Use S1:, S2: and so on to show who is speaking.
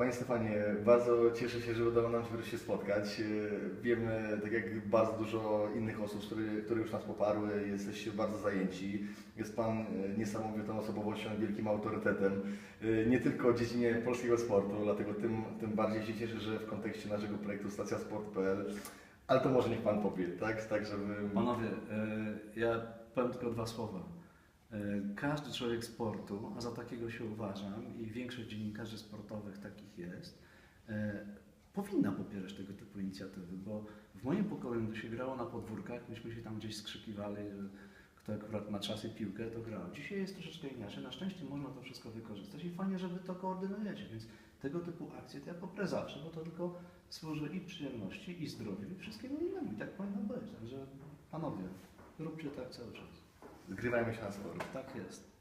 S1: Panie Stefanie, bardzo cieszę się, że udało nam się wreszcie spotkać. E, Wiemy, tak jak bardzo dużo innych osób, które, które już nas poparły, jesteście bardzo zajęci. Jest Pan e, niesamowitą osobowością, wielkim autorytetem, e, nie tylko w dziedzinie polskiego sportu, dlatego tym, tym bardziej się cieszę, że w kontekście naszego projektu stacjasport.pl, ale to może niech Pan powie, tak? Tak, żeby...
S2: Panowie, ja powiem tylko dwa słowa. E, Każdy człowiek sportu, a za takiego się uważam i większość dziennikarzy sportowych takich jest, e, powinna popierać tego typu inicjatywy, bo w moim pokoju, gdy się grało na podwórkach, myśmy się tam gdzieś skrzykiwali, kto akurat ma czas i piłkę, to grał. Dzisiaj jest troszeczkę inaczej. Na szczęście można to wszystko wykorzystać i fajnie, że Wy to koordynujecie, więc tego typu akcje to ja poprę zawsze, bo to tylko służy i przyjemności, i zdrowiu, i wszystkiego innemu. I tak powinno być. Także panowie, róbcie tak cały czas.
S1: Zgrywajmy się na sport.
S2: Tak jest.